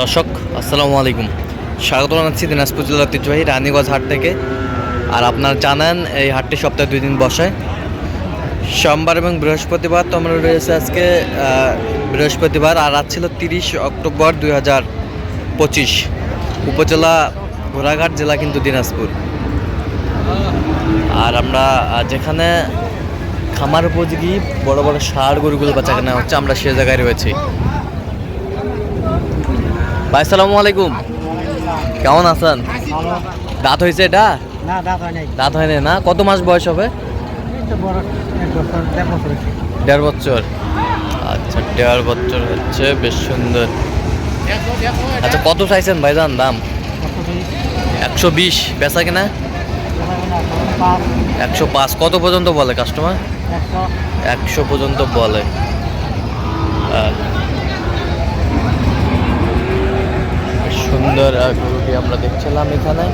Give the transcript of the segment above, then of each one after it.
দর্শক, আসসালামু আলাইকুম। স্বাগত জানাচ্ছি দিনাজপুর জেলার ঐতিহ্যবাহী রানীগঞ্জ হাট থেকে। আর আপনারা জানেন, এই হাটটি সপ্তাহে দুই দিন বসে। সোমবার এবং বৃহস্পতিবার তো আমরা রয়েছে আজকে বৃহস্পতিবার, আর আজ ছিল তিরিশ অক্টোবর দুই হাজার পঁচিশ। উপজেলা ঘোড়াঘাট জেলা কিন্তু দিনাজপুর। আর আমরা যেখানে খামার উপযোগী বড় বড় সার গরুগুলো বাচ্চা কেনা হচ্ছে, আমরা সে জায়গায় রয়েছি। ভাই সালামু আলাইকুম। কেমন আছেন? দাঁত হয়েছে এটা? দাঁত হয় না? কত মাস বয়স হবে? দেড় বছর আচ্ছা দেড় বছর হচ্ছে বেশ সুন্দর। আচ্ছা কত চাইছেন ভাইজান দাম? একশো বিশ বেচা কিনা? একশো পাঁচ। কত পর্যন্ত বলে কাস্টমার? একশো। পর্যন্ত বলে। আহ, সুন্দর গরুটি আমরা দেখছিলাম এখানে।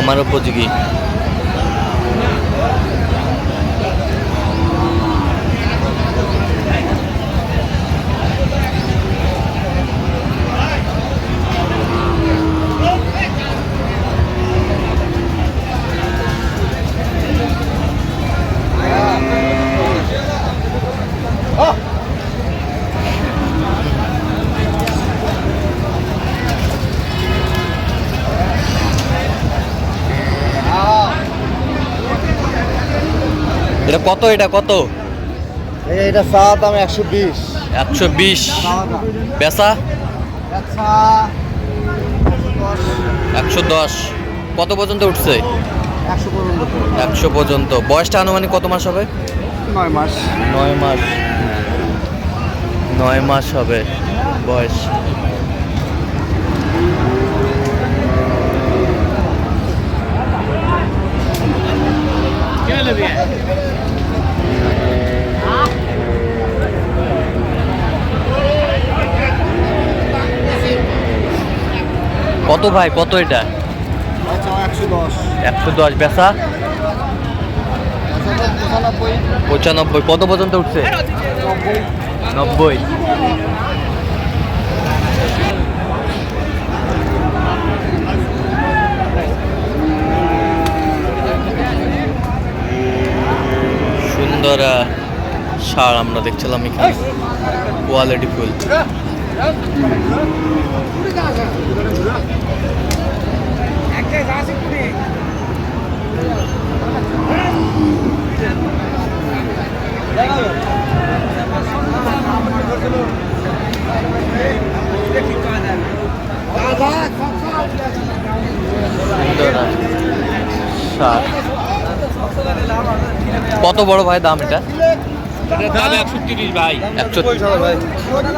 আমার উপযোগী। এটা কত এটা কত? এই এটা চা দাম একশো বিশ। একশো বিশ। বেচা? একশো দশ। কত পর্যন্ত উঠছে? একশো পর্যন্ত। বয়সটা আনুমানিক কত মাস হবে? নয় মাস। নয় মাস। নয় মাস হবে বয়স। কত ভাই কত এটা? একশো দশ। পঁচানব্বই পঁচানব্বই। কত পর্যন্ত উঠছে? নব্বই। সুন্দর সার আমরা দেখছিলাম এখানে। Quality full. সার। কত বড় ভাই দাম এটা?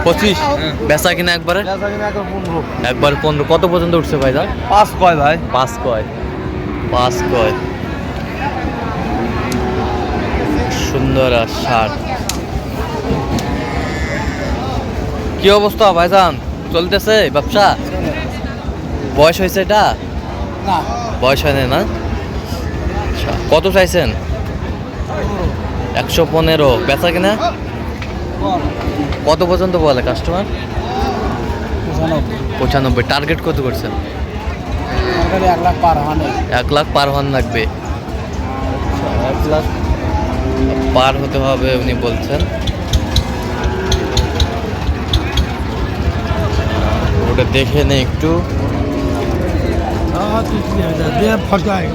পঁচিশ? বেচা কিনা একবারে? একবার পনেরো। কত পর্যন্ত উঠছে ভাই দাম? পাঁচ কয় ভাই? পাঁচ কয়। পাঁচ কয়। সুন্দর আর কি অবস্থা ভাইজান? চলতেছে ব্যবসা? বয়স হয়েছে এটা? বয়স হয়নি না? আচ্ছা, কত চাইছেন? একশো পনেরো বেচা কিনা কত পর্যন্ত বলে কাস্টমার পঁচানব্বই টার্গেট কত করছেন এক লাখ পার এক লাখ পার হন লাগবে এক লাখ পার হতে হবে উনি বলছেন ওটা দেখে নে একটু ফটায়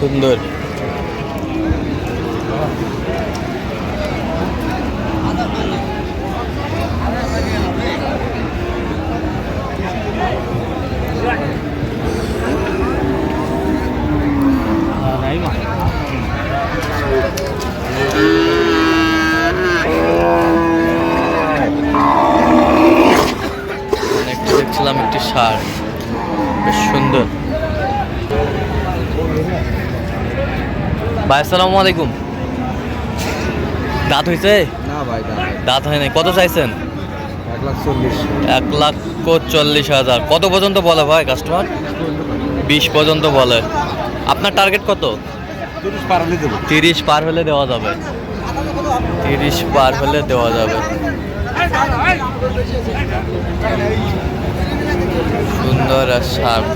সুন্দর একটা সার বেশ সুন্দর। ভাই আসসালামু আলাইকুম। দাঁত হয়েছে না ভাই দাঁত হয় নাই কত চাইছেন? এক লাখ চল্লিশ। হাজার। কত পর্যন্ত বলে ভাই কাস্টমার বিশ পর্যন্ত বলে। আপনার টার্গেট কত? তিরিশ পার হলে দেওয়া যাবে। তিরিশ পার হলে দেওয়া যাবে। সুন্দর আর শার্প।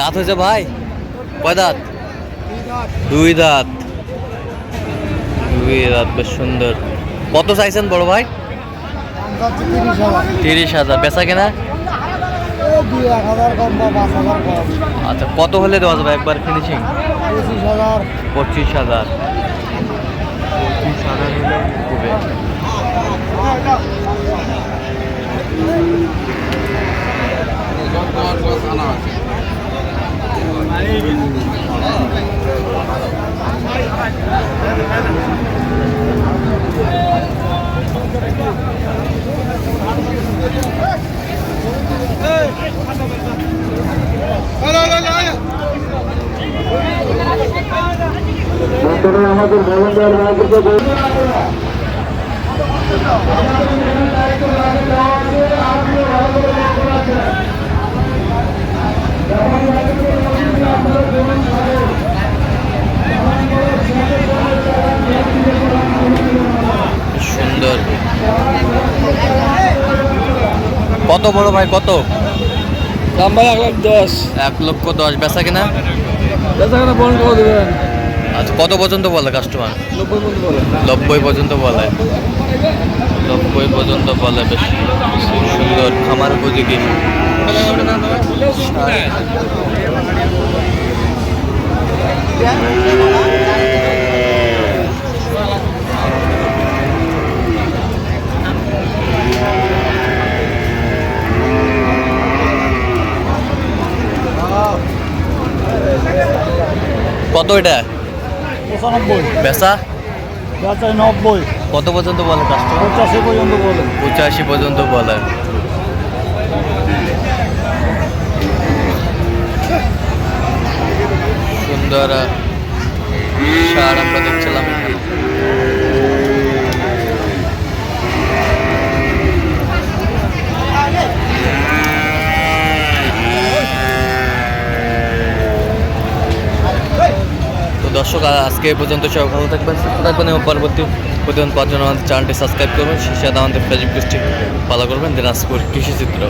দাঁত হয়েছে ভাই? কয় দাঁত? দুই দাঁত। দুই দাঁত, বেশ সুন্দর। কত চাইছেন বড় ভাই? তিরিশ হাজার। বেচা কেনা? দুই এক হাজার কম বা পাঁচ হাজার কম। আচ্ছা কত হলে দেওয়া যাবে একবার ফিনিশিং পঁচিশ হাজার। পঁচিশ হাজার। পঁচিশ হাজার হলে দেবে সুন্দর। কত বড় ভাই কত? দাম ভাই এক লাখ দশ। এক লক্ষ দশ বেচা কিনা? বেচা কেনা বন্ধ করে দেবেন। আচ্ছা কত পর্যন্ত বলে কাস্টমার নব্বই পর্যন্ত বলে। নব্বই পর্যন্ত বলে। বেশ সুন্দর খামার উপযোগী। কত এটা? পঁচানব্বই। বেচা? বেচায় নব্বই। কত পর্যন্ত বলে কাস্টমার পঁচাশি পর্যন্ত বলে। পঁচাশি পর্যন্ত বলে। সুন্দর সার আমরা দেখছিলাম এখানে তো দর্শক আজকে পর্যন্ত সব ভালো থাকবেন থাকবেন এবং পরবর্তী প্রতিদিন পাওয়ার জন্য আমাদের চ্যানেলটি সাবস্ক্রাইব করবেন। সেই সাথে আমাদের ফেসবুক পেজটি ফলো করবেন। দিনাজপুর কৃষি চিত্র